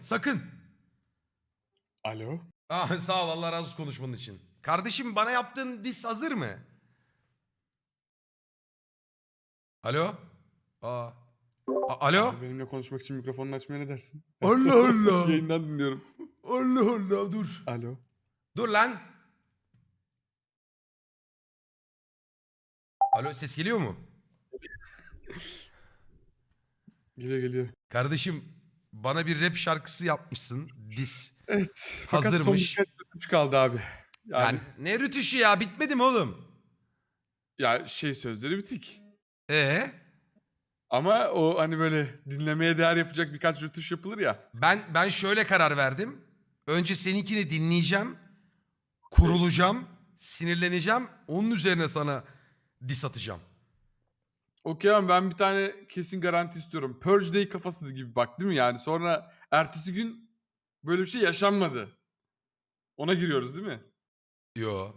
Sakın. Alo. Aa, sağ ol Allah razı olsun konuşmanın için. Kardeşim bana yaptığın dis hazır mı? Alo? Aa. A- Alo? Abi benimle konuşmak için mikrofonunu açmaya ne dersin? Allah Allah. Yayından dinliyorum. Allah Allah dur. Alo. Dur lan. Alo ses geliyor mu? Geliyor geliyor. Kardeşim bana bir rap şarkısı yapmışsın. Dis. Evet. Fakat son Hazırmış. birkaç rötuş kaldı abi. Yani, Yani ne rütüşü ya bitmedi mi oğlum? ya şey sözleri bitik. Ee? Ama o hani böyle dinlemeye değer yapacak birkaç rötuş yapılır ya. Ben ben şöyle karar verdim. Önce seninkini dinleyeceğim. Kurulacağım. Sinirleneceğim. Onun üzerine sana dis atacağım. Okey ama ben bir tane kesin garanti istiyorum. Purge Day kafası gibi bak değil mi yani? Sonra ertesi gün böyle bir şey yaşanmadı. Ona giriyoruz değil mi? Yo.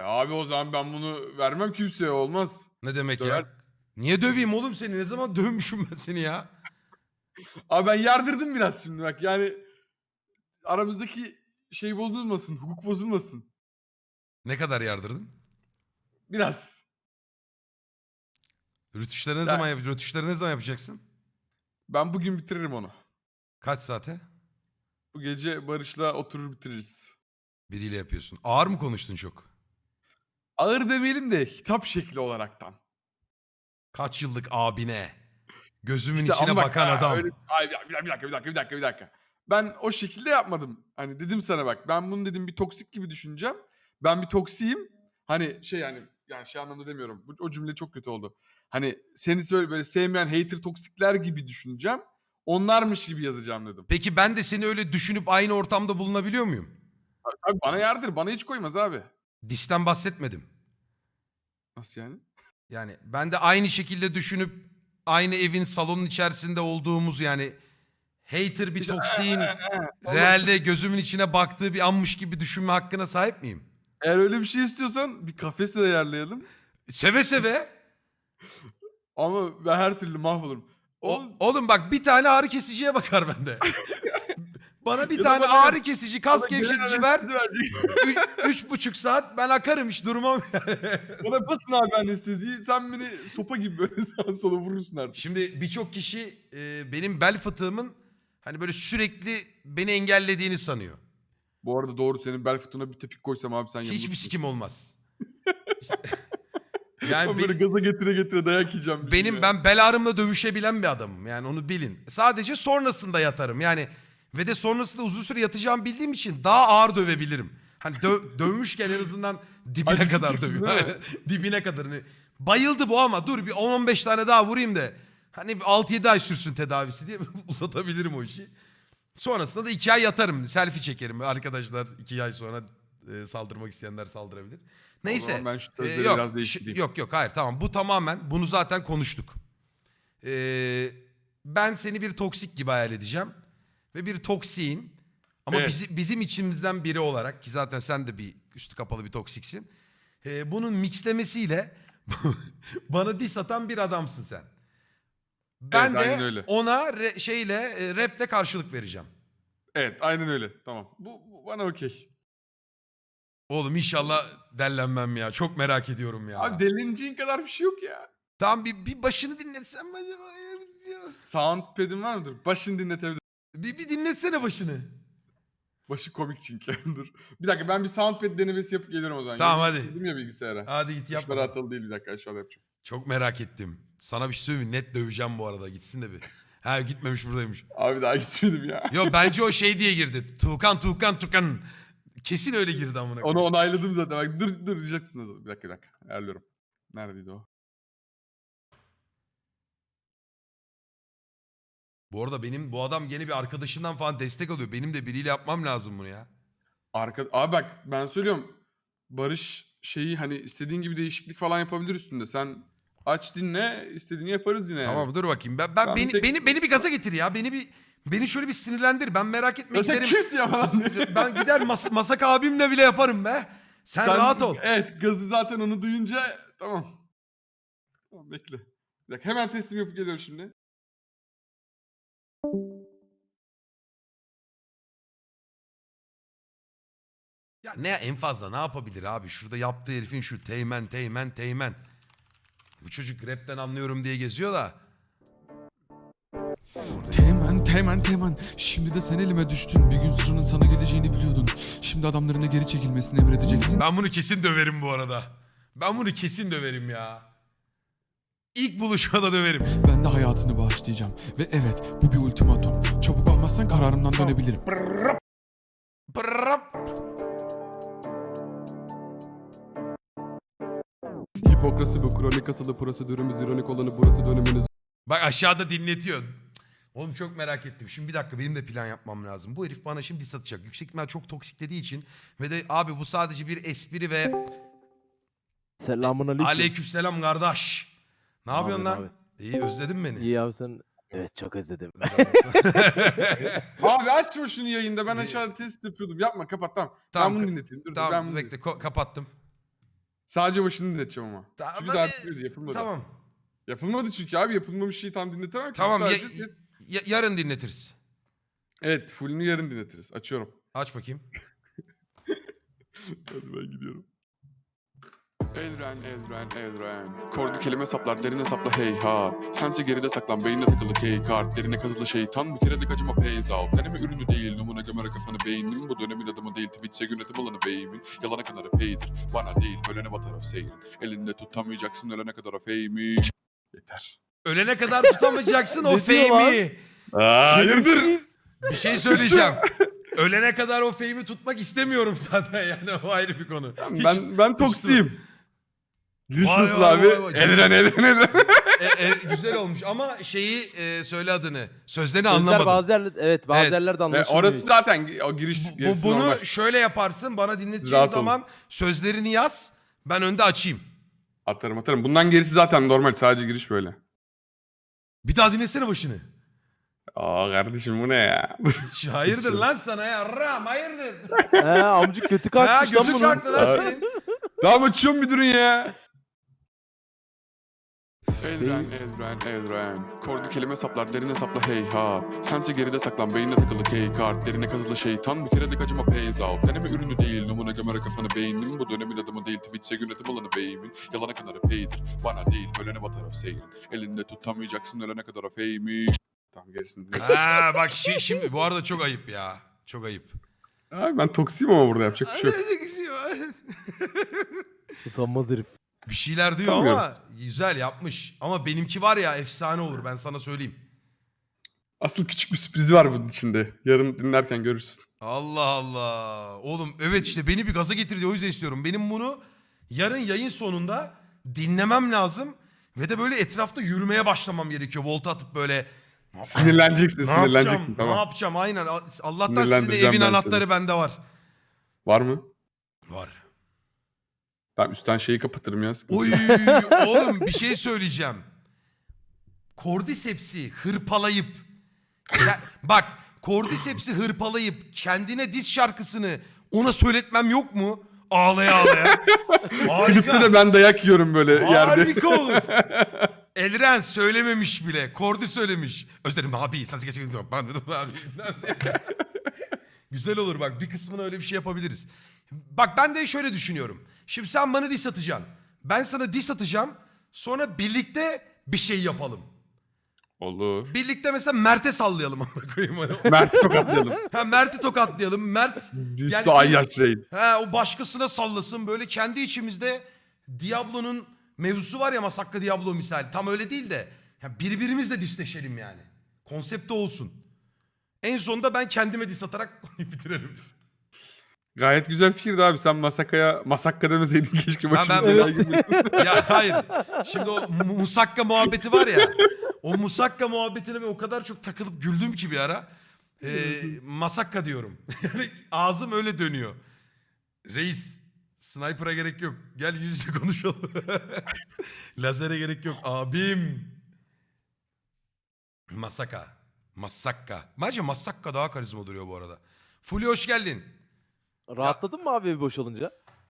E abi o zaman ben bunu vermem kimseye olmaz. Ne demek Döver- ya? Niye döveyim oğlum seni? Ne zaman dövmüşüm ben seni ya? Abi ben yardırdım biraz şimdi bak yani aramızdaki şey bozulmasın, hukuk bozulmasın. Ne kadar yardırdın? Biraz. Rötuşları ne Ya- zaman yap rötuşları ne zaman yapacaksın? Ben bugün bitiririm onu. Kaç saate? Bu gece Barış'la oturur bitiririz. Biriyle yapıyorsun. Ağır mı konuştun çok? Ağır demeyelim de hitap şekli olaraktan. Kaç yıllık abine? Gözümün İşte içine ama bak, bakan ha, adam. öyle- Ay, bir bir dakika, bir dakika, bir dakika, bir dakika. Ben o şekilde yapmadım. Hani dedim sana bak ben bunu dedim bir toksik gibi düşüneceğim. Ben bir toksiyim. Hani şey yani yani şey anlamda demiyorum. Bu, o cümle çok kötü oldu. Hani seni böyle böyle sevmeyen hater toksikler gibi düşüneceğim. Onlarmış gibi yazacağım dedim. Peki ben de seni öyle düşünüp aynı ortamda bulunabiliyor muyum? Abi bana yardır. Bana hiç koymaz abi. Disten bahsetmedim. Nasıl yani? Yani ben de aynı şekilde düşünüp aynı evin salonun içerisinde olduğumuz yani hater bir toksiğin realde gözümün içine baktığı bir anmış gibi düşünme hakkına sahip miyim? Eğer öyle bir şey istiyorsan bir kafes ayarlayalım. Seve seve. Ama ben her türlü mahvolurum. O, Oğlum, oğlum bak bir tane ağrı kesiciye bakar bende. Bana bir Ya da tane bana- ağrı kesici, kas bana gevşetici ver. anestezi verecek. Ü- üç buçuk saat ben akarım hiç durmam. Bana basın abi anesteziyi. Sen beni sopa gibi böyle sağa sola vurursun artık. Şimdi birçok kişi e, benim bel fıtığımın hani böyle sürekli beni engellediğini sanıyor. Bu arada doğru senin bel fıtığına bir tepik koysam abi sen Hiçbir yanılırsın. sikim olmaz. İşte- yani böyle gaza getire getire dayak yiyeceğim. bir gün benim ya. ben bel ağrımla dövüşebilen bir adamım. Yani onu bilin. Sadece sonrasında yatarım. Yani ve de sonrasında uzun süre yatacağımı bildiğim için daha ağır dövebilirim. Hani dö- dövmüşken en azından dibine Acısı kadar çıksın, dövüyorum. değil mi? Aynen. dibine kadar. Hani bayıldı bu ama dur bir 10-15 tane daha vurayım da hani bir 6-7 ay sürsün tedavisi diye uzatabilirim o işi. Sonrasında da 2 ay yatarım. Selfie çekerim. Arkadaşlar 2 ay sonra e, saldırmak isteyenler saldırabilir. Neyse. ben şu sözleri yok, biraz değiştireyim. yok yok hayır tamam bu tamamen bunu zaten konuştuk. Ee, ben seni bir toksik gibi hayal edeceğim ve bir toksiğin ama Evet. bizi, bizim içimizden biri olarak ki zaten sen de bir üstü kapalı bir toksiksin. Ee, bunun mixlemesiyle bana diss atan bir adamsın sen. Ben Evet, aynen de öyle. ona re- şeyle e, raple karşılık vereceğim. Evet aynen öyle. Tamam. Bu, bu bana okey. Oğlum inşallah dellenmem ya. Çok merak ediyorum ya. Abi delinciğin kadar bir şey yok ya. Tamam bir, bir başını dinletsem mi acaba? ya? Soundpad'in var mıdır? Başını dinletebilir. Bir, bir dinletsene başını. Başı komik çünkü. Dur. Bir dakika ben bir soundpad denemesi yapıp geliyorum o zaman. Tamam, hadi. Dedim ya bilgisayara. Hadi git yap. Tuşları atalı değil bir dakika aşağıda yapacağım. Çok merak ettim. Sana bir şey söyleyeyim mi? Net döveceğim bu arada. Gitsin de bir. Ha gitmemiş buradaymış. Abi daha gitmedim ya. Yo bence o şey diye girdi. Tuğkan Tuğkan Tuğkan. Kesin öyle girdi amına. Onu koyayım. onayladım zaten. Bak dur dur diyeceksin. o zaman. Bir dakika bir dakika. Ayarlıyorum. Neredeydi o? Bu arada benim bu adam yeni bir arkadaşından falan destek alıyor. Benim de biriyle yapmam lazım bunu ya. Arka... Abi bak ben söylüyorum. Barış şeyi hani istediğin gibi değişiklik falan yapabilir üstünde. Sen aç dinle istediğini yaparız yine. Tamam dur bakayım. Ben, ben Ben beni, tek- beni beni bir gaza getir ya. Beni bir beni şöyle bir sinirlendir. Ben merak etme sen giderim. falan. ben gider mas Masak abimle bile yaparım be. Sen, rahat ol. Evet gazı zaten onu duyunca tamam. Tamam bekle. Bir dakika hemen teslim yapıp geliyorum şimdi. Ne en fazla ne yapabilir abi? Şurada yaptığı herifin şu teğmen teğmen teğmen. Bu çocuk rapten anlıyorum diye geziyor da. Teğmen, teğmen, teğmen. Şimdi de sen elime düştün. Bir gün sıranın sana gideceğini biliyordun. Şimdi adamlarına geri çekilmesini emredeceksin. Ben bunu kesin döverim bu arada. Ben bunu kesin döverim ya. İlk buluşmada döverim. Ben de hayatını bağışlayacağım. Ve evet, bu bir ultimatum. Çabuk olmazsan kararımdan dönebilirim. Pırrap. Hipokrasi bu kronik asılı prosedürümüz ironik olanı burası döneminiz Bak aşağıda dinletiyor. Oğlum çok merak ettim. Şimdi bir dakika benim de plan yapmam lazım. Bu herif bana şimdi satacak. Yüksek ihtimal çok toksik dediği için. Ve de abi bu sadece bir espri ve Selamun aleyküm. aleykümselam kardeş. Ne yapıyorsun lan? yapıyorsun İyi özledin beni. İyi abi sen. Evet çok özledim. Abi açma şunu yayında. Ben aşağıda test yapıyordum. Yapma kapat tamam. Tamam, ben bunu ka- dinleteyim. Dur, dur, tamam ben bunu bekle ko- kapattım. Sadece başını dinleteceğim ama. Tamam, çünkü daha bitmedi yapılmadı. Tamam. Yapılmadı çünkü abi yapılmamış şeyi tam dinletemem ki. Tamam ya- Sadece ses- ya- yarın dinletiriz. Evet fullünü yarın dinletiriz. Açıyorum. Aç bakayım. Hadi ben gidiyorum. Elren, Elren, Elren. Kordu kelime saplar, derine sapla hey ha. Sense geride saklan, beynine takılı key kart. Derine kazılı şeytan, bir kere de kaçıma pays out. Deneme ürünü değil, numuna gömerek kafanı beynin. Bu dönemin adamı değil, Twitch'e yönetim alanı beyimin. Yalana kadar paydir, bana değil, ölene batar o seyir. Elinde tutamayacaksın, ölene kadar o fame'i. Yeter. Ölene kadar tutamayacaksın o Ne diyor fame'i. Hayırdır? Bir şey söyleyeceğim. Ölene kadar o fame'i tutmak istemiyorum zaten yani o ayrı bir konu. Hiç- Ben, ben toksiyim. Giriş Vay nasıl vay abi? vay vay. Elren. E, e, güzel olmuş ama şeyi e, söyle adını. Sözlerini Sözler anlamadım. bazı yerler, evet bazı Evet. yerlerde Ve anlaşılmıyor. orası zaten o giriş Bu- gerisi bunu normal. şöyle yaparsın bana dinleteceğin Rahat olun. zaman sözlerini yaz. Ben önde açayım. Atarım atarım. Bundan gerisi zaten normal. Sadece giriş böyle. Bir daha dinlesene başını. Aa kardeşim bu ne ya? Hayırdır lan sana ya Ram hayırdır. He amcık kötü ha kalkmış lan götün bunun. kalktı lan senin. Tamam açıyorum bir durun ya. Elren, Elren, Elren. Kordu kelime saplar, derine sapla hey ha. Sense geride saklan, beynine takılı key kart. Derine kazılı şeytan, bir kere de kaçıma pays out. Deneme ürünü değil, numuna gömerek kafanı beynin. Bu dönemin adamı değil, Twitch'e yönetim alanı beyimin. Yalana kadar paydir, bana değil, ölene batar o seyir. Elinde tutamayacaksın, ölene kadar o fame'i. Tamam gerisini dinle. Ha bak şi- şimdi bu arada çok ayıp ya. Çok ayıp. Abi ben toksiyim ama burada yapacak bir şey yok. Utanmaz herif. Bir şeyler diyor Sanmıyorum. ama güzel yapmış. Ama benimki var ya efsane olur ben sana söyleyeyim. Asıl küçük bir sürprizi var bunun içinde. Yarın dinlerken görürsün. Allah Allah. Oğlum evet işte beni bir gaza getirdi o yüzden istiyorum. Benim bunu yarın yayın sonunda dinlemem lazım. Ve de böyle etrafta yürümeye başlamam gerekiyor. Volta atıp böyle Sinirleneceksin, ne sinirleneceksin. yapacağım? Tamam. Ne yapacağım? Aynen. Allah'tan sizin Sinirlendireceğim evin ben anahtarı seni. bende var. Var mı? Var. Ben üstten şeyi kapatırım ya. sıkıntı Oy yok. oğlum bir şey söyleyeceğim. Kordisepsi hırpalayıp Ya- bak Kordisepsi hırpalayıp kendine diz şarkısını ona söyletmem yok mu? Ağlaya ağlaya. Klipte Harika. de ben dayak yiyorum böyle yerde. Harika olur. Elren söylememiş bile. Kordi söylemiş. Özlerim abi. Sen gerçekten abi. Güzel olur bak. Bir kısmına öyle bir şey yapabiliriz. Bak ben de şöyle düşünüyorum. Şimdi sen bana diss atacaksın. Ben sana diss atacağım. Sonra birlikte bir şey yapalım. Olur. Birlikte mesela Mert'e sallayalım amına koyayım. Hani. Mert'i tokatlayalım. ha, Mert'i tokatlayalım. Mert Üstü Yani ay sen- yaşayın. Ha o başkasına sallasın böyle kendi içimizde Diablo'nun mevzusu var ya Masakka Diablo misal. Tam öyle değil de ya birbirimizle disleşelim yani. Konsept de olsun. En sonunda ben kendime dis atarak konuyu bitirelim. Gayet güzel fikirdi abi. Sen Masaka'ya Masakka demeseydin keşke ben- başımıza ben- belaya girmesin. ya hayır. Şimdi o mu- musakka muhabbeti var ya. O musakka muhabbetine ben o kadar çok takılıp güldüm ki bir ara. Ee, masakka diyorum. yani ağzım öyle dönüyor. Reis sniper'a gerek yok. Gel yüz yüze konuşalım. Lazere gerek yok. Abim. Masaka. Masakka. Bence Masakka daha karizma duruyor bu arada. Fulya hoş geldin. Rahatladın mı abi evi boş olunca?